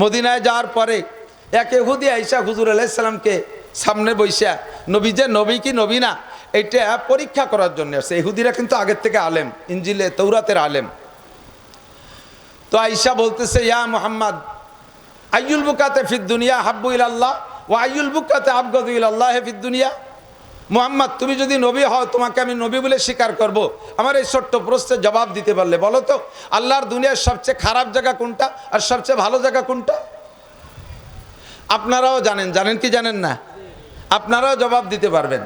মদিনায় যাওয়ার পরে এক এহুদি আইসা হুজুর আলাইসাল্লামকে সামনে বৈশা নবী যে নবী কি নবী না? এটা পরীক্ষা করার জন্য আসছে। এহুদিরা কিন্তু আগের থেকে আলেম ইঞ্জিলে তৌরাতের আলেম। তো আইসা বলতেছে, ইয়া মোহাম্মদ, আইয়ুল বুকাতে ফিদ দুনিয়া হাব্বু আল্লাহ ও আইউল বুকাতে আবগদু আল্লাহ ফিদ দুনিয়া। মোহাম্মদ, তুমি যদি নবী হও, তোমাকে আমি নবী বলে স্বীকার করব। আমার এই ছোট্ট প্রশ্নের জবাব দিতে পারলে, বলো তো, আল্লাহর দুনিয়ার সবচেয়ে খারাপ জায়গা কোনটা আর সবচেয়ে ভালো জায়গা কোনটা? আপনারাও জানেন জানেন কি জানেন না? আপনারাও জবাব দিতে পারবেন।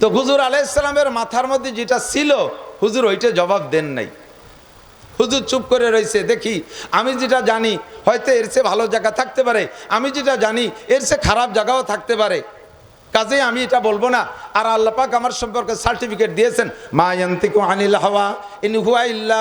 তো হুজুর আলাইসালামের মাথার মধ্যে যেটা ছিল, হুজুর ওইটা জবাব দেন নাই। হুজুর চুপ করে রয়েছে, দেখি, আমি যেটা জানি, হয়তো এর চেয়ে ভালো জায়গা থাকতে পারে, আমি যেটা জানি, এর চেয়ে খারাপ জায়গাও থাকতে পারে। কাজেই আমি এটা বলব না। আর আল্লাহ পাক আমার সম্পর্কে সার্টিফিকেট দিয়েছেন, মা ইয়ান্তিকু আনিল হাওয়া ইন হুয়া ইল্লা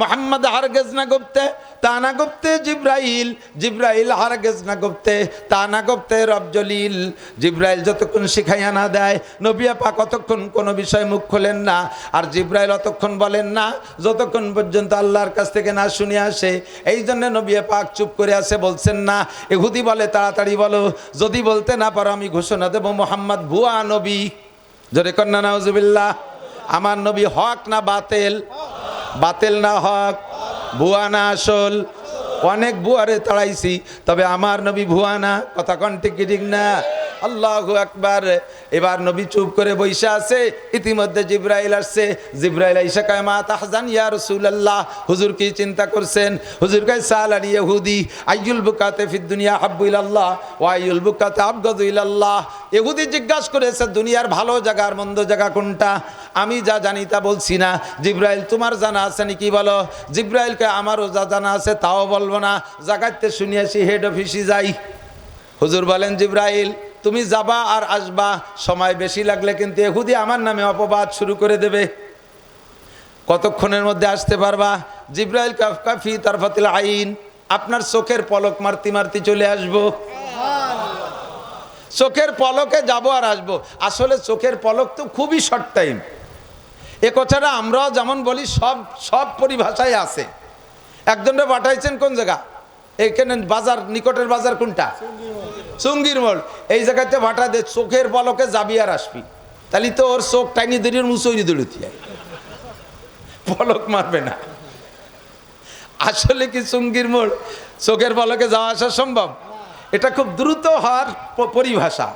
মোহাম্মদ হারগেজ না গুপ্তে, তা না গুপ্তে জিব্রাইল জিব্রাইল হারগেজ না গুপ্তে, তা না গুপ্তে রবজলিল জিব্রাইল যতক্ষণ শিখাইয়া না দেয় নবিয়া পাক অতক্ষণ কোনো বিষয় মুখ খোলেন না, আর জিব্রাইল অতক্ষণ বলেন না, যতক্ষণ পর্যন্ত আল্লাহর কাছ থেকে না শুনে আসে এই জন্য নবিয়া পাক চুপ করে আসে বলছেন না, এহুদি বলে, তাড়াতাড়ি বলো, যদি বলতে না পারো, আমি ঘোষণা দেবো, মোহাম্মদ ভুয়া নবী। জোরে কন্যা নাউজুবিল্লাহ। আমার নবী হক না বাতেল? বাতেল না হক, ভুয়া না আসল। অনেক ভুয়ারে তাড়াইছি, তবে আমার নবী ভুয়া না, কথা কন ঠিক না? আল্লাহ একবার এবার নবী চুপ করে বৈশা আছে, ইতিমধ্যে জিব্রাইল আসছে। জিব্রাইল আইসা কয়, মা তাহজান ইয়া রাসূলুল্লাহ? হুজুর কি চিন্তা করছেন? হুজুর কয় সালানি ইহুদি, আইয়ুল বুকাতে ফিদ দুনিয়া হাব্বু ইলাল্লাহ ওয়া আইয়ুল বুকাতে আবগাদু ইলাল্লাহ? ইহুদি জিজ্ঞাসা করেছে, দুনিয়ার ভালো জায়গা আর মন্দ জায়গা কোনটা? আমি যা জানি তা বলছি না। জিব্রাইল, তোমার জানা আছে নাকি বলো? জিব্রাইলকে আমারও যা জানা আছে তাও বলব না। জাগাতে শুনিয়েছি হেড অফিসে যাই। হুজুর বলেন, জিব্রাইল তুমি যাবা আর আসবা। সময় বেশি লাগলে কিন্তু এহুদি আমার নামে অপবাদ শুরু করে দেবে। কতক্ষণের মধ্যে আসতে পারবা? জিব্রাইল কাফ কাফি তারফাতিল আইন। আপনার চোখের পলক মারতি মারতি চলে আসব। চোখের পলকে যাব আর আসব। আসলে চোখের পলক তো খুবই শর্ট টাইম এ কথাটা আমরাও যেমন বলি, সব সব পরিভাষায় আছে। একজনটা পাঠাইছেন কোন জায়গা? এখানে বাজার, নিকটের বাজার কোনটা? চুঙ্গির মোড়। এই জায়গাতে ভাটা দে, চোখের পলকে যাবি আর আসবি। তাহলে তো ওর চোখ টাইনি দড়িয়ে মুসইরি দড়িতে পলক মারবে না। আসলে কি চুঙ্গির মোড়, চোখের পলকে যাওয়া আসা সম্ভব? এটা খুব দ্রুত হওয়ার পরিভাষা।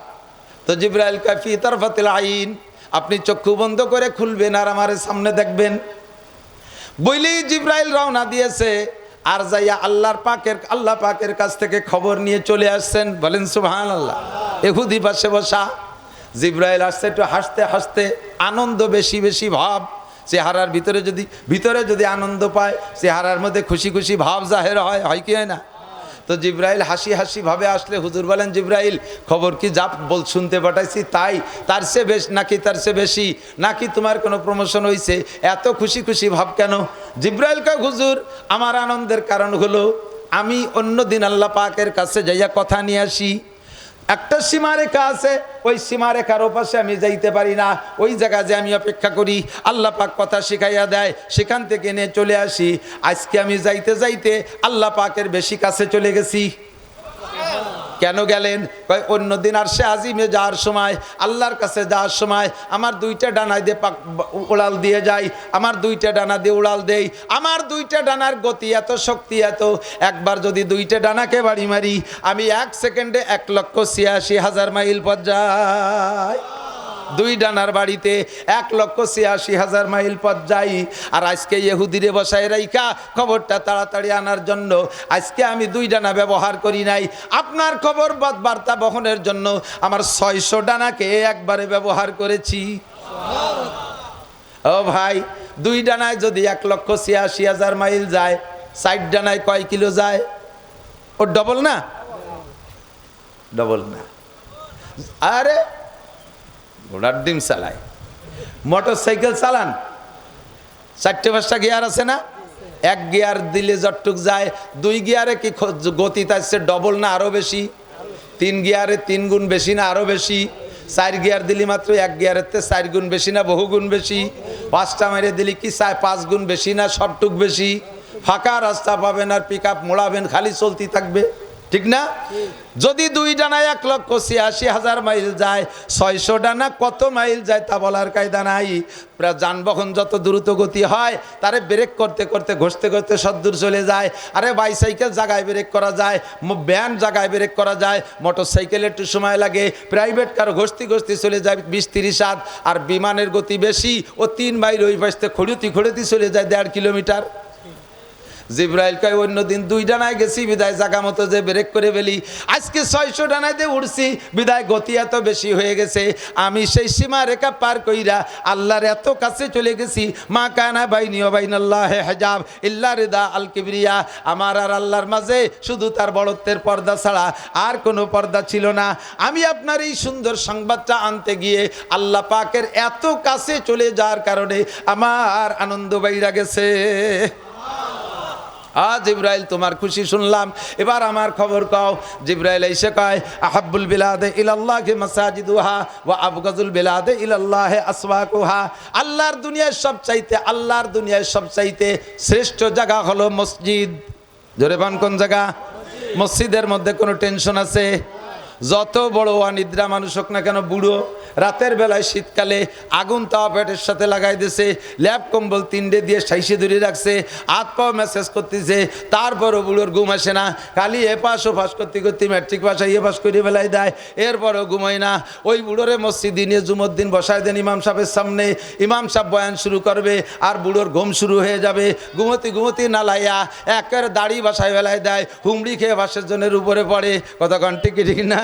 তো জিব্রাইল কাফি তরফাতিল আইন, আপনি চক্ষু বন্ধ করে খুলবেন আর আমার সামনে দেখবেন। বইলেই জিব্রাইল রওনা দিয়েছে আর যাইয়া আল্লাহর পাকের, আল্লাহ পাকের কাছ থেকে খবর নিয়ে চলে আসছেন, বলেন সুহান আল্লাহ এহুদি পাশে বসা, জিব্রাইল আসছে, একটু হাসতে হাসতে আনন্দ বেশি বেশি ভাব। চেহারার ভিতরে যদি ভিতরে যদি আনন্দ পায়, চেহারার মধ্যে খুশি খুশি ভাব জাহের হয় হয় কি হয় না? তো জিব্রাইল হাসি হাসি ভাবে আসলে, হুজুর বলেন, জিব্রাইল, খবর কি যা বল, শুনতে পাঠাইছি? তাই, তার সে বেশ, নাকি তার সে বেশি? নাকি তোমার কোনো প্রমোশন হয়েছে এত খুশি খুশি ভাব কেন? জিব্রাইল কা হুজুর, আমার আনন্দের কারণ হলো, আমি অন্য দিন আল্লাহ পাকের কাছে যাইয়া কথা নিয়ে আসি। একটা সীমারেখা আছে, ওই সীমারেখার ওপাশে আমি যাইতে পারি না। ওই জায়গা যে আমি অপেক্ষা করি, আল্লাহ পাক কথা শিখাইয়া দেয়, সেখান থেকে নিয়ে চলে আসি। আজকে আমি যাইতে যাইতে আল্লাহ পাকের বেশি কাছে চলে গেছি। কেন গেলেন? কয়, অন্য দিন আর সে আজিমে যাওয়ার সময়, আল্লাহর কাছে যাওয়ার সময় আমার দুইটা ডানায় দিয়ে পাক উড়াল দিয়ে যাই, আমার দুইটা ডানা দিয়ে উড়াল দেই, আমার দুইটা ডানার গতি এত, শক্তি এত, একবার যদি দুইটা ডানাকে বাড়ি মারি, আমি এক সেকেন্ডে এক লক্ষ ছিয়াশি হাজার মাইল পর্যায় দুই ডানার বাড়িতে এক লক্ষ ছিয়াশি হাজার মাইল পথ যাই। আর আজকে ইহুদিরে বসায় রাইকা খবরটা তাড়াতাড়ি আনার জন্য। আজকে আমি দুই ডানা ব্যবহার করি নাই। আপনার খবর বার্তা বহনের জন্য আমার ছয়শো ডানাকে একবারে ব্যবহার করেছি। ও ভাই দুই ডানায় যদি এক লক্ষ ছিয়াশি হাজার মাইল যায় সাইড ডানায় কয় কিলো যায়? ও ডবল না? ডবল না। আরে ঘোড়ার ডিম চালায় মোটর সাইকেল চালান। চারটে পাঁচটা গিয়ার আছে না? এক গিয়ার দিলে যতটুক যায়, দুই গিয়ারে কি গতি থাকছে ডবল না আরও বেশি? তিন গিয়ারে তিন গুণ বেশি না আরও বেশি? চার গিয়ার দিলি মাত্র এক গিয়ারের তে চার গুণ বেশি না বহু গুণ বেশি? পাঁচটা মেরে দিলি কি চার, পাঁচ গুণ বেশি না সবটুক বেশি? ফাঁকা রাস্তা পাবেন আর পিক আপ মোড়াবেন, খালি চলতি থাকবে। ঠিক না? যদি দুই ডানা এক লক্ষ ছিয়াশি হাজার মাইল যায়, ছয়শো ডানা কত মাইল যায় তা বলার কায়দা নাই। যানবাহন যত দ্রুত গতি হয়, তারে ব্রেক করতে করতে, ঘষতে ঘষতে সদ্দূর চলে যায়। আরে বাইসাইকেল জায়গায় ব্রেক করা যায় ভ্যান জায়গায় ব্রেক করা যায় মোটর সাইকেল একটু সময় লাগে। প্রাইভেট কার ঘষতে ঘষতে চলে যায় বিশ তিরিশ আর বিমানের গতি বেশি, ও তিন মাইল ওই পাশতে খড়ুতি খড়ুতি চলে যায় দেড় কিলোমিটার। জিব্রাইল কয় অন্য দিন দুই ডানায় গেছি, বিদায় জাগা মতো যে ব্রেক করে ফেলি। আজকে ছয়শো ডানায় দিয়ে উঠছি, বিদায় গতি এত বেশি হয়ে গেছে। আমি সেই সীমা রেখা পার কইরা আল্লাহর এত কাছে চলে গেছি। মা কানা বাইনি ও বাইন আল্লাহ হেজাব, ইল্লা রেদা আল কিবরিয়া। আমার আর আল্লাহর মাঝে শুধু তার বড়ত্বের পর্দা ছাড়া আর কোনো পর্দা ছিল না। আমি আপনার এই সুন্দর সংবাদটা আনতে গিয়ে আল্লাহ পাকের এত কাছে চলে যাওয়ার কারণে আমার আনন্দ বাইরা গেছে। আজ ইব্রাইল তোমার খুশি শুনলাম। এবার আমার খবর কও। জিব্রাইল এসে কয়, আহাব্বুল বিলাদে ইলাল্লাহি মাসাজিদুহা ওয়া আবগাজুল বিলাদে ইলাল্লাহি আসওয়াকুহা। আল্লাহর দুনিয়ায় সব চাইতে আল্লাহর দুনিয়ায় সব চাইতে শ্রেষ্ঠ জায়গা হলো মসজিদ। জোরে পান কোন জায়গা? মসজিদের মধ্যে কোনো টেনশন আছে? যত বড় অনিদ্রা মানুষ হোক না কেন, বুড়ো রাতের বেলায় শীতকালে আগুন তাওয়া পেটের সাথে লাগাই দিছে ল্যাব কম্বল তিনটে দিয়ে সাইসে ধরে রাখছে, হাত পাও মেসেজ করতেছে, তারপরও বুড়োর ঘুম আসে না। খালি এ পাশ ও পাশ করতে করতে ম্যাট্রিক পাশা ইয়ে পাশ করে বেলায় দেয়, এরপরও ঘুমায় না। ওই বুড়োরে মসজিদ নিয়ে জুমুদ্দিন বসায় দেন ইমাম সাহেবের সামনে। ইমাম সাহেব বয়ান শুরু করবে, আর বুড়োর ঘুম শুরু হয়ে যাবে। ঘুমতি ঘুমতি না লাইয়া একের দাড়ি বাসায় বেলায় দেয়, হুমড়ি খেয়ে বাসের জনের উপরে পড়ে। কতক্ষণ টিকি ঠিক না?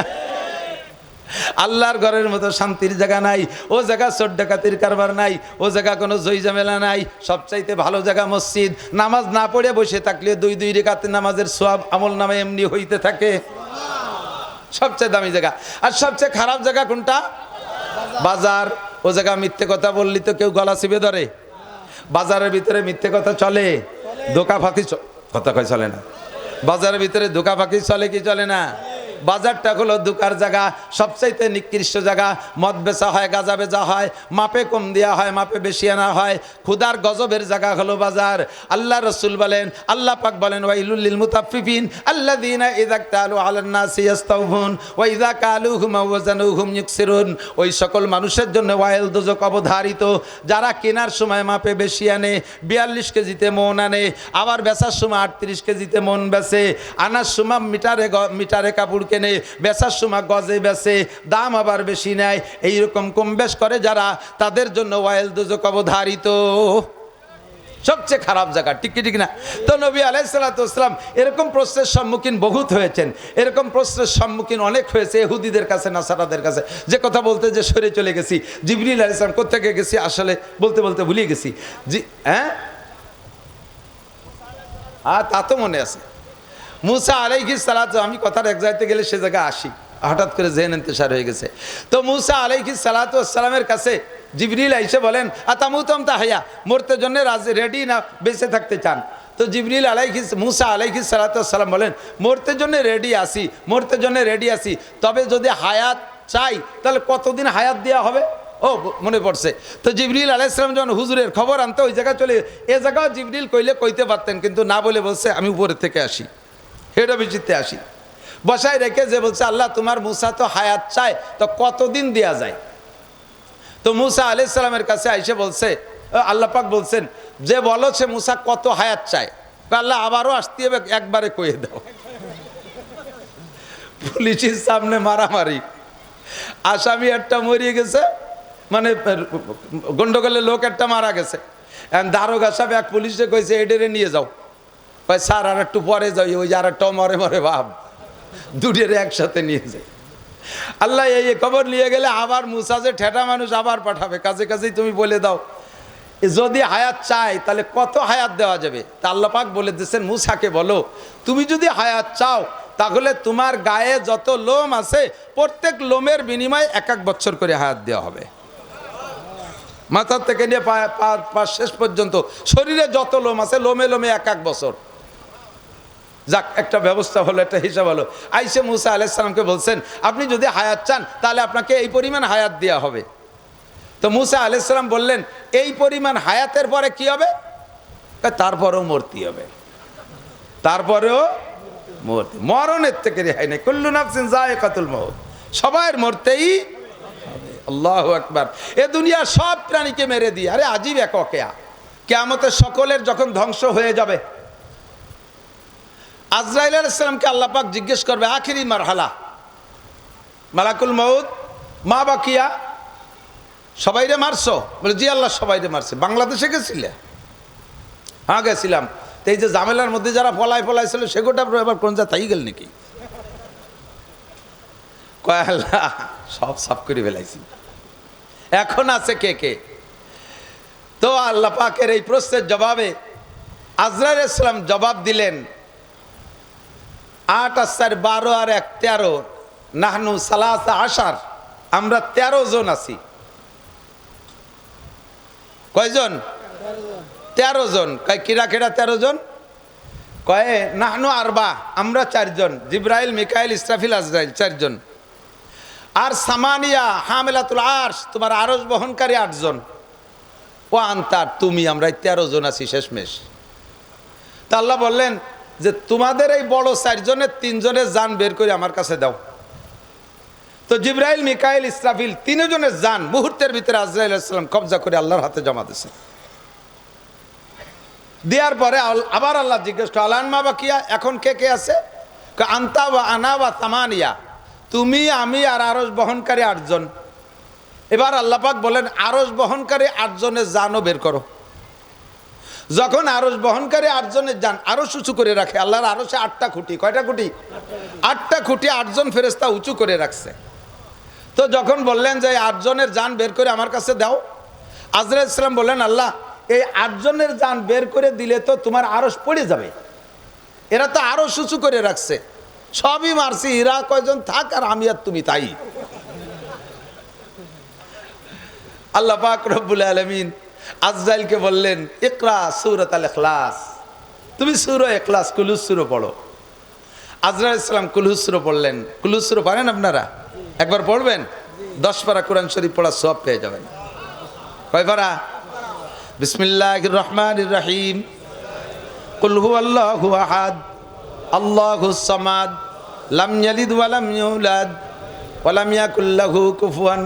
আল্লাহর ঘরের মতো শান্তির জায়গা নাই, ও জায়গা চোর ডাকাতির কারবার নাই, ও জায়গা কোনো জয় ঝামেলা নাই, সবচাইতে ভালো জায়গা মসজিদ। নামাজ না পড়ে বসে থাকলে দুই দুই রেখাতে নামাজের সোয়াব আমল নামে এমনি হইতে থাকে। সবচেয়ে দামি জায়গা। আর সবচেয়ে খারাপ জায়গা কোনটা? বাজার। ও জায়গা মিথ্যে কথা বললি তো কেউ গলা চিপে ধরে। বাজারের ভিতরে মিথ্যে কথা চলে। দোকা ফাঁকি কথা কয় চলে না। বাজারের ভিতরে দোকা ফাঁকি চলে কি চলে না? বাজারটা হলো দোকার জায়গা, সবচাইতে নিকৃষ্ট জায়গা। মদ বেচা হয়, গাঁজা বেচা হয়, মাপে কম দেওয়া হয়, মাপে বেশি আনা হয়। ক্ষুদার গজবের জায়গা হলো বাজার। আল্লাহ রসুল বলেন, আল্লাহ পাক বলেন ওয়াইলুল্লিল মুতাফফিফিন আল্লাযীনা ইযা তালু আলান নাসি ইস্তাউফুন ওয়া ইযা কালুহুম আও ওয়াজানুহুম ইউকসিরুন। ওই সকল মানুষের জন্য ওয়াইল দোজক অবধারিত। যারা কেনার সময় মাপে বেশি আনে, বিয়াল্লিশ কেজিতে মন আনে, আবার বেচার সময় আটত্রিশ কেজিতে মন বেচে, আনার সময় মিটারে মিটারে কাপড় কেনে বেচার সময় গজে বেচে, দাম আবার বেশি নেয়। এইরকম কম বেশ করে যারা, তাদের জন্য ওয়াইল দোজক অবধারিত। সবচেয়ে খারাপ জায়গা, ঠিক ঠিক না? তো নবী আলাইসালাতাম এরকম প্রশ্নের সম্মুখীন বহুত হয়েছেন। এরকম প্রশ্নের সম্মুখীন অনেক হয়েছে এহুদিদের কাছে, নাসারাদের কাছে। যে কথা বলতে যে সরে চলে গেছি। জিবরিল আলাইসলাম কোথেকে গেছি? আসলে বলতে বলতে ভুলিয়ে গেছি। জি হ্যাঁ? আর তা তো মনে আছে। মুসা আলাইহি সালাত, আমি কথার এক জায়গাতে গেলে সে জায়গায় আসি। হঠাৎ করে জেন ইন্তেশার হয়ে গেছে। তো মুসা আলাইহি সালাতামের কাছে জিবরিল আইসে বলেন, আতামুতম তাহাইয়া মরতে জন্য রাজি, রেডি না, বেঁচে থাকতে চান? তো জিবরিল আলাইহি মুসা আলাইহি সালাতাম বলেন, মরতে জন্য রেডি আসি মরতে জন্য রেডি আসি তবে যদি হায়াত চাই, তাহলে কতদিন হায়াত দেওয়া হবে? ও, মনে পড়ছে। তো জিবরিল আলাইসালাম যখন হুজুরের খবর আনতে ওই জায়গায় চলে, এ জায়গাও জিবরিল কইলে কইতে পারতেন, কিন্তু না বলে বলছে, আমি উপরের থেকে আসি। হেড অফিসিতে আসি। বসায় রেখে যে বলছে আল্লাহ তোমার মুসা তো হায়াত চায় তো কতদিন দেয়া যায়? তো মুসা আলাইসালামের কাছে আইসে বলছে ও, আল্লাহ পাক বলছেন যে বলো সে মুসা কত হায়াত চায়? আল্লাহ আবারও আসতে হবে একবারে কয়ে দাও। পুলিশের সামনে মারামারি। আসামি একটা মরিয়ে গেছে মানে গন্ডগোলের লোক একটা মারা গেছে। দারোগা সাহেব এক পুলিশে কইছে এডেরে নিয়ে যাও। কয়, স্যার আর একটু পরে যাই। ওই আর একটা মরে মরে ভাব দুটের একসাথে নিয়ে যায়। আল্লাহ এই খবর নিয়ে গেলে আবার মুসা যে ঠেটা মানুষ আবার পাঠাবে। কাছে কাছেই তুমি বলে দাও। যদি হায়াত চাই, তাহলে কত হায়াত দেওয়া যাবে? তা আল্লাহ পাক বলে দিচ্ছেন মুসাকে বলো, তুমি যদি হায়াত চাও, তাহলে তোমার গায়ে যত লোম আছে, প্রত্যেক লোমের বিনিময়ে এক এক বছর করে হায়াত দেওয়া হবে। মাথার থেকে নিয়ে পা শেষ পর্যন্ত শরীরে যত লোম আছে, লোমে লোমে এক এক বছর। যাক, একটা ব্যবস্থা হলো, একটা হিসাব হলো। আইসে মুসা আলাইসালামকে বলছেন, আপনি যদি হায়াত চান, তাহলে আপনাকে এই পরিমাণ হায়াত দেওয়া হবে। তো মুসা আলাইসালাম বললেন, এই পরিমাণ হায়াতের পরে কি হবে? তারপরেও মূর্তি হবে। তারপরেও মূর্তি মরণের থেকে রেহাই নেই। কুল্লু নাফসিন যায় কাতুল মৌত সবার মরতেই আল্লাহ একবার এ দুনিয়া সব প্রাণীকে মেরে দিয়ে, আরে আজীব এক অকেয়া। কেয়ামতের সকলের যখন ধ্বংস হয়ে যাবে আজরাইল আলাইসালামকে আল্লাপাক জিজ্ঞেস করবে, আখিরি মারহালা? মালাকুল মৌদ মা বাকিয়া, সবাইরে মারছো? বলে, জি আল্লাহ, সবাইরে মারছে। বাংলাদেশে গেছিলে? হ্যাঁ গেছিলাম। তো এই যে জামেলার মধ্যে যারা ফলাই ফলাইছিল সেগুলো এবার কোন যা তাই গেল নাকি? কয় সব সাফ করে ফেলাইছি। এখন আছে কে কে? তো আল্লাহ পাকের এই প্রশ্নের জবাবে আজরার ইসলাম জবাব দিলেন আট আর চার, বারো আর এক, তেরো। নাহনু সালাস আসার আমরা তেরো জন আছি। কয়জন? তেরো জন। কয় কিরা কিরা তেরো জন? কয়ে, নাহনু আরবা। আমরা চারজন। জিব্রাইল, মিকাইল, ইসরাফিল, আজরাইল, চারজন। আর সামানিয়া, হামেলাতুল আর্শ, তোমার আরস বহনকারী আটজন। ও আন্তার তুমি, আমরা তেরো জন আছি শেষমেশ। তা আল্লাহ বললেন যে তোমাদের এই বড় চারজনের তিনজনের যান বের করে আমার কাছে দাও। তো জিব্রাইল মিকাইল ইসরাফিল তিনজনের যান মুহূর্তের ভিতরে আজরাইল কবজা করে আল্লাহর হাতে জমা দিছে। দেওয়ার পরে আবার আল্লাহ জিজ্ঞেস করো আলান মা বাকিয়া? এখন কে কে আছে? কয়, আন্তা বা আনা বা তামানিয়া। তুমি আমি আর আরস বহনকারী আটজন। এবার আল্লাপাক বলেন আরস বহনকারী আটজনের জানও বের করো। যখন আরস বহনকারী আটজনের যান আরও উঁচু করে রাখে, আল্লাহর আরসে আটটা খুঁটি, কয়টা খুঁটি? আটটা খুঁটি আটজন ফেরেস্তা উঁচু করে রাখছে। তো যখন বললেন যে আটজনের যান বের করে আমার কাছে দাও, আজরা ইসলাম বললেন, আল্লাহ, এই আটজনের যান বের করে দিলে তো তোমার আরস পড়ে যাবে। এরা তো আরও সুচু করে রাখছে। সবই মারছি, এরা কয়জন থাক আর আমি আর তুমি তাই। আল্লাহ পাক রব্বুল আলমিন আজরাইলকে বললেন, ইকরা সুরত আল এখলাস তুমি সুর এখলাস কুলুস সুর পড়ো। আজরাইল ইসলাম কুলহুসুর পড়লেন। কুলহুসুর পারেন আপনারা? একবার পড়বেন? দশ পারা কোরআন শরীফ পড়া সব পেয়ে যাবেন। কয় পারা? বিসমিল্লাহ রহমান রহিম। কুলহু আল্লাহ আহাদ, আল্লাহ সামাদ, লাম ইয়ালিদ ওয়ালাম ইউলাদ।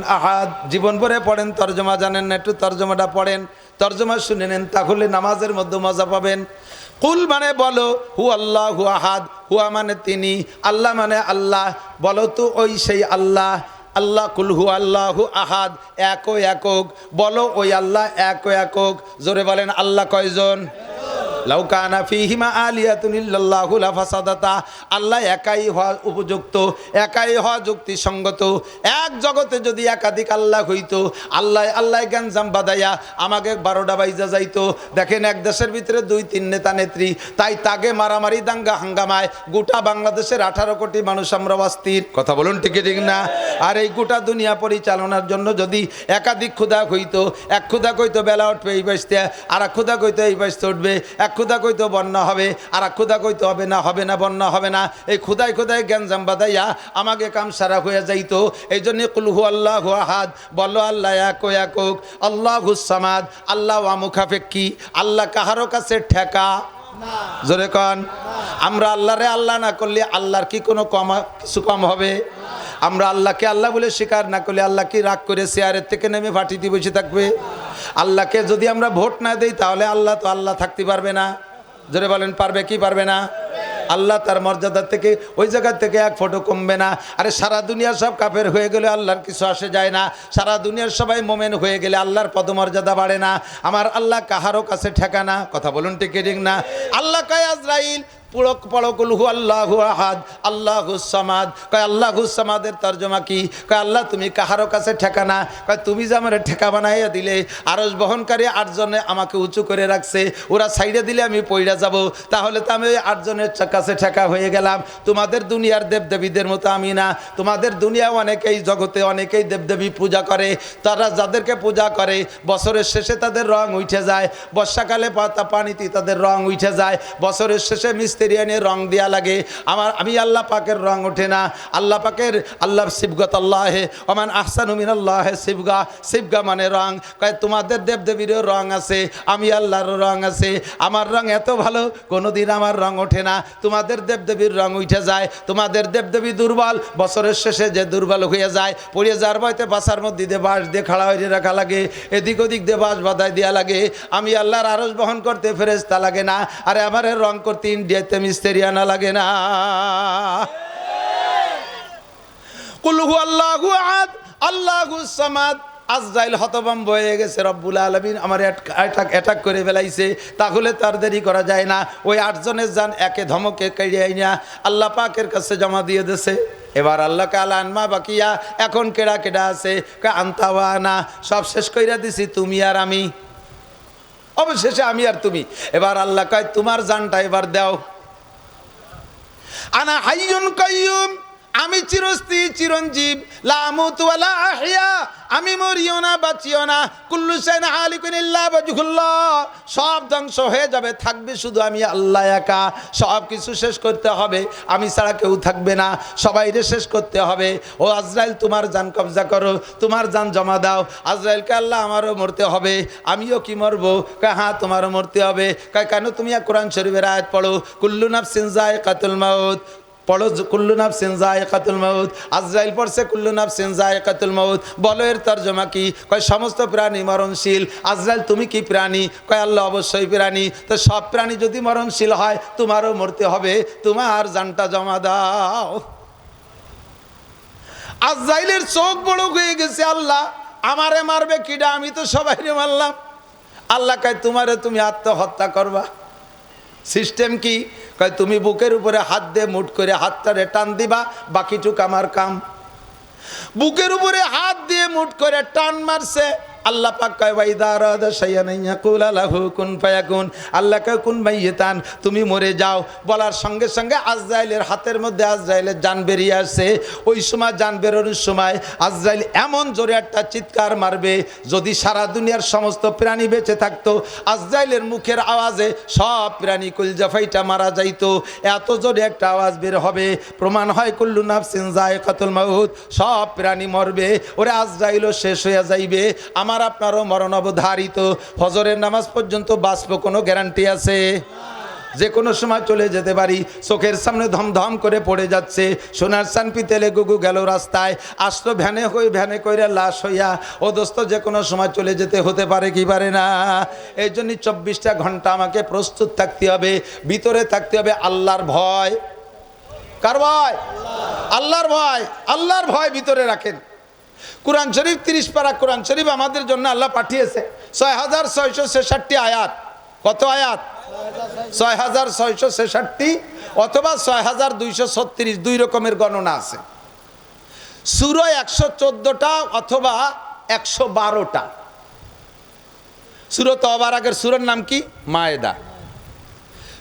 আহাদ। জীবন ভরে পড়েন, তর্জমা জানেন না, একটু তর্জমাটা পড়েন। তর্জমা শুনে নেন, তাহলে নামাজের মধ্যে মজা পাবেন। কুল মানে বলো, হু আল্লাহ, হু আহাদ। হুয়া মানে তিনি, আল্লাহ মানে আল্লাহ। বলো তো, ওই সেই আল্লাহ। আল্লাহ কুলহু আল্লাহু আহাদ। এক একক। বলো, ওই আল্লাহ, এক একক। জোরে বলেন, আল্লাহ কয়জন? লাউকানা ফিহিমা আলিয়াতুন ইল্লাল্লাহু লাফাসাদাতা। আল্লাহ একাই হওয়া উপযুক্ত, একাই হওয়া যুক্তিসঙ্গত। এক জগতে যদি একাধিক আল্লাহ হইতো, আল্লাহ আল্লাহ জ্ঞানজাম বাদাইয়া আমাকে বারোটা বাইজা যাইতো। দেখেন এক দেশের ভিতরে দুই, তিন নেতা নেত্রী, তাই তাকে মারামারি দাঙ্গা হাঙ্গামায় গোটা বাংলাদেশের আঠারো কোটি মানুষ আমরা অস্থির। কথা বলুন ঠিক ঠিক না? আর এই গোটা দুনিয়া পরিচালনার জন্য যদি একাধিক ক্ষুদা হইতো, এক ক্ষুদা কইতো বেলা উঠবে এই বাসতে আর এক ক্ষুদা কইতো এই বাসতে উঠবে, এক ক্ষুদা কইতো বন্যা হবে, আর এক ক্ষুদা কইতো হবে না হবে না, বন্যা হবে না। এই ক্ষুদায় ক্ষুদায় জ্ঞানজাম বাদাইয়া আমাকে কাম সারা হয়ে যাইত। এই জন্য কুলহু আল্লাহ আহাদ। বলো আল্লাহ এক ও একক আল্লাহ হুসামাদ আল্লাহ আমুখাফেক্কি আল্লাহ কাহারো কাছে ঠেকা? জোরে কন। আমরা আল্লাহরে আল্লাহ না করলে আল্লাহর কি কোনো কম, কিছু কম হবে? আমরা আল্লাহকে আল্লাহ বলে স্বীকার না করলে আল্লাহ কি রাগ করে চেয়ারের থেকে নেমে ফাটিতে বসে থাকবে? আল্লাহকে যদি আমরা ভোট না দেই, তাহলে আল্লাহ তো আল্লাহ থাকতে পারবে না। জোরে বলেন, পারবে কি পারবে না? আল্লাহ তার মর্যাদা থেকে ওই জায়গা থেকে এক ফটো কমবে না। আরে সারা দুনিয়ার সব কাফের হয়ে গেলে আল্লাহর কিছু আসে যায় না। সারা দুনিয়ার সবাই মোমেন হয়ে গেলে আল্লাহর পদমর্যাদা বাড়ে না। আমার আল্লাহ কাহারও কাছে ঠেকানা কথা বলুন টিকে ঠিক না? আল্লাহ কায়, আজরাইল পুরক পড়কুলহু আল্লাহু আহাদ, আল্লাহু সামাদ। কয়, আল্লাহু সামাদের তর্জমা কি? কয়, আল্লাহ তুমি কাহারো কাছে ঠেকানা? কয়, তুমি যে আমার ঠেকা বানাইয়া দিলে আরস বহনকারী আটজনে আমাকে উঁচু করে রাখছে, ওরা সাইডে দিলে আমি পইড়া যাব। তাহলে তো আমি ওই আটজনের কাছে ঠেকা হয়ে গেলাম। তোমাদের দুনিয়ার দেবদেবীদের মতো আমি না। তোমাদের দুনিয়া অনেকেই জগতে অনেকেই দেবদেবী পূজা করে। তারা যাদেরকে পূজা করে, বছরের শেষে তাদের রং উঠে যায়। বর্ষাকালে পাতা পানিতে তাদের রং উঠে যায়। বছরের শেষে মিস্তেরিয়ানের রং দেয়া লাগে। আমার আমি আল্লাহ পাকের রং ওঠে না। আল্লাহ পাকের আল্লাহর শিবগত আল্লাহে। ওমান আহসান উমিন আল্লাহ শিবগা শিবগা মানে রং। কয়, তোমাদের দেবদেবীরও রং আছে। আমি আল্লাহর রং আছে। আমার রং এত ভালো, কোনোদিন আমার রং ওঠে না। তোমাদের দেবদেবীর রং উঠে যায়। তোমাদের দেবদেবী দুর্বল। বছরের শেষে যে দুর্বল হয়ে যায় পড়িয়ে যার বয়তে বাসার মধ্যে দিয়ে বাঁশ দিয়ে খাড়া হয়ে রাখা লাগে। এদিক ওদিক দিয়ে বাঁশ বাধায় দেওয়া লাগে। আমি আল্লাহর আরস বহন করতে ফেরেস্তা লাগে না। আরে আমার রং করতে ইন্ডিয়াতে মিস্তেরি আনা লাগে না। কুলহু আল্লাহু আহাদ, আল্লাহু সামাদ, আজরাইল গেছে রব্বুল আলমিন। আমার অ্যাটাক অ্যাটাক করে ফেলাইছে, তাহলে তার দেরি করা যায় না। ওই আটজনের যান একে ধমকে কেড়িয়ে না আল্লাহ পাকের কাছে জমা দিয়ে দেছে। এবার আল্লাহ কাল আনমা বাকিয়া, এখন কেডা কেডা আছে? আন্তাওয়ানা সব শেষ কইরা দিছি, তুমি আর আমি। অবশেষে আমি আর তুমি। এবার আল্লাহ কয়, তোমার জানটা এবার দাও। ஆனால் ஐயுன் கையும் আমি চিরস্তি চিরঞ্জীব। লামুতু ওয়ালা আহইয়া আমি মরিও না, বাঁচিও না। কুল্লু ওয়াজহুল্লাহ। সব ধ্বংস হয়ে যাবে, থাকবে শুধু আমি আল্লাহ একা। সব কিছু শেষ করতে হবে, আমি ছাড়া কেউ থাকবে না। সবাইরে শেষ করতে হবে। ও আজরাইল, তোমার জান কবজা করো, তোমার জান জমা দাও। আজরাইলকে আল্লাহ আমারও মরতে হবে, আমিও কি মরবো? কয় হ্যাঁ তোমারও মরতে হবে। কেন তুমি কোরআন শরীফের আয়াত পড়ো? কুল্লু নাফসিন কাতুল মাউত। পড়ো কুল্লু নাফসিন কাতুল মাউত। আজরাইল পড়ছে, কুল্লু নাফসিন কাতুল মাউত। বলো এর তর্জমা কি? কয়, সমস্ত প্রাণী মরণশীল। আজরাইল, তুমি কি প্রাণী? কয়, আল্লাহ অবশ্যই প্রাণী। তো সব প্রাণী যদি মরণশীল হয়, তোমারও মরতে হবে। তোমার জানটা জমা দাও। আজরাইলের চোখ বড় হয়ে গেছে, আল্লাহ। আমারে মারবে কিডা? আমি তো সবাইরে মারলাম। আল্লাহ কয়, তোমারে তুমি আত্মহত্যা করবা। সিস্টেম কি? কয়, তুমি বুকের উপরে হাত দিয়ে মুট করে হাতটারে টান দিবা, বাকিটুক আমার কাম। বুকের উপরে হাত দিয়ে মুঠ করে টান মারছে। আল্লাহ পাক কয় ওয়াইদা রাদা শাইয়ান ইয়াকুল লাহু কুন ফায়াকুন। আল্লাহ কয়, কুন তুমি মরে যাও। বলার সঙ্গে সঙ্গে আজরাইলের হাতের মধ্যে আজরাইলের জান বেরিয়ে আসে ওই সময় জান বেরোনোর সময় আজরাইল এমন জোরে একটা চিৎকার মারবে, যদি সারা দুনিয়ার সমস্ত প্রাণী বেঁচে থাকতো, আজরাইলের মুখের আওয়াজে সব প্রাণী কুলজাফাইটা মারা যাইতো। এত জোরে একটা আওয়াজ বের হবে, প্রমাণ হয় কুল্লু নাফসিন জায়কাতুল মাউত, সব প্রাণী মরবে, ওরে আজরাইলও শেষ হয়ে যাইবে। আমার আপনারও মরণ অবধারিত। ফজরের নামাজ পর্যন্ত বাঁচবো কোনো গ্যারান্টি আছে? যে কোনো সময় চলে যেতে পারি। চোখের সামনে ধমধম করে পড়ে যাচ্ছে। সোনার সানপি তেলে গুগু গেল রাস্তায়। আসলো ভ্যানে হয়ে ভ্যানে কইরা লাশ হইয়া, ও দোস্ত, যে কোনো সময় চলে যেতে হতে পারে কি পারে না? এই জন্যই চব্বিশটা ঘণ্টা আমাকে প্রস্তুত থাকতে হবে। ভিতরে থাকতে হবে আল্লাহর ভয়। কার ভয়? আল্লাহর ভয়। আল্লাহর ভয় ভিতরে রাখেন। কোরআন শরীফ তিরিশ পারা কোরআন শরীফ আমাদের জন্য আল্লাহ পাঠিয়েছে। ছয় হাজার ছয়শো ছেষট্টি আয়াত। কত আয়াত? ছয় হাজার ছয়শো ছেষট্টি অথবা ছয় হাজার দুইশো ছত্রিশ, দুই রকমের গণনা আছে। সুরো একশো চোদ্দোটা অথবা একশো বারোটা। সুরো তবার আগের সুরের নাম কি? মায়েদা।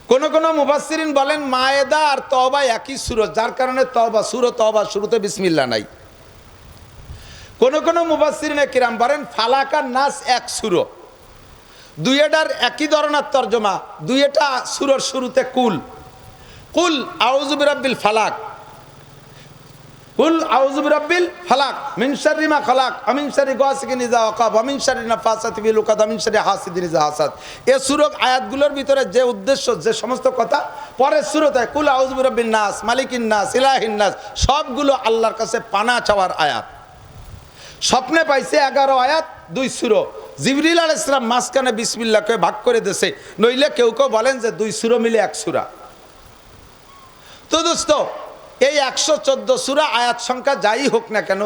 কোন কোন মুফাসসিরিন বলেন মায়েদা আর তবা একই সুরত যার কারণে তবা সুরো তবা শুরুতে বিসমিল্লা নাই। কোন কোন মুফাসসিরিনে কিরাম বলেন ফালাকার নাস এক সুরো। দুইটার একই ধরনের তর্জমা, দুইটা সুরর শুরুতে কুল। কুল আউজুবিরাব্বিল ফালাক। কুল আউজুবিরাব্বিল ফালাক। মিন শাররি মা খালাক। ইযা ওয়াকাব। আমিন শাররি নাফাসাতি ফিল উকাদ আমিন শাররি হাসাদ। এ সূরক আয়াতগুলোর ভিতরে যে উদ্দেশ্য, যে সমস্ত কথা, পরের সূরতে কুল আউজুবিরাব্বিন নাস, মালিকিন নাস, ইলাহিন নাস, সবগুলো আল্লাহর কাছে পানা চাওয়ার আয়াত। স্বপ্নে পাইছে এগারো আয়াত, দুই সুরো। জিবরিল আল ইসলাম মাঝখানে বিসমিল্লাকে ভাগ করে দেশে নইলে কেউ কেউ বলেন যে দুই সুরো মিলে এক সুরা। তো দোস্ত, এই একশো চোদ্দ সুরা আয়াত সংখ্যা যাই হোক না কেন,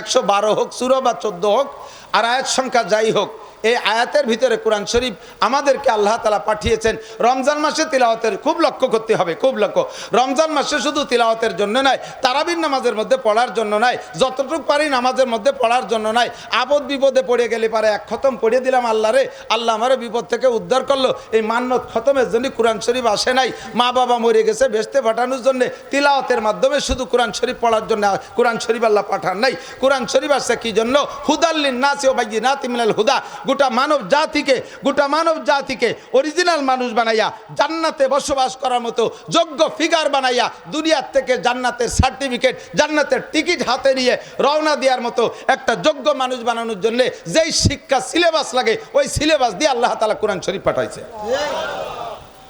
একশো বারো হোক, সুরো বা চোদ্দ হোক, আর আয়াত সংখ্যা যাই হোক এই আয়াতের ভিতরে কোরআন শরীফ আমাদেরকে আল্লাহ তালা পাঠিয়েছেন। রমজান মাসে তিলাওয়াতের খুব লক্ষ্য করতে হবে, খুব লক্ষ্য। রমজান মাসে শুধু তিলাওয়াতের জন্য নয়, তারাবির নামাজের মধ্যে পড়ার জন্য নয়, যতটুকু পারি নামাজের মধ্যে পড়ার জন্য নয় আপদ বিপদে পড়ে গেলে পারে এক খতম পড়িয়ে দিলাম আল্লাহ রে। আল্লাহ আমারও বিপদ থেকে উদ্ধার করল, এই মান্যত খতমের জন্য কোরআন শরীফ আসে নাই। মা বাবা মরে গেছে বেসতে পাঠানোর জন্য তিলাওয়াতের মাধ্যমে শুধু কোরআন শরীফ পড়ার জন্য, কোরআন শরীফ আল্লাহ পাঠান নাই। কোরআন শরীফ আসছে কি জন্য? হুদাল্লিন নাসি ও বাইয়িনাতি মিনাল হুদা। গোটা মানব জাতিকে, গোটা মানব জাতিকে অরিজিনাল মানুষ বানাইয়া, জান্নাতে বসবাস করার মতো যোগ্য ফিগার বানাইয়া দুনিয়ার থেকে জান্নাতের সার্টিফিকেট জান্নাতের টিকিট হাতে নিয়ে রওনা দেওয়ার মতো একটা যোগ্য মানুষ বানানোর জন্যে যেই শিক্ষা সিলেবাস লাগে, ওই সিলেবাস দিয়ে আল্লাহ তালা কোরআন শরীফ পাঠাইছে।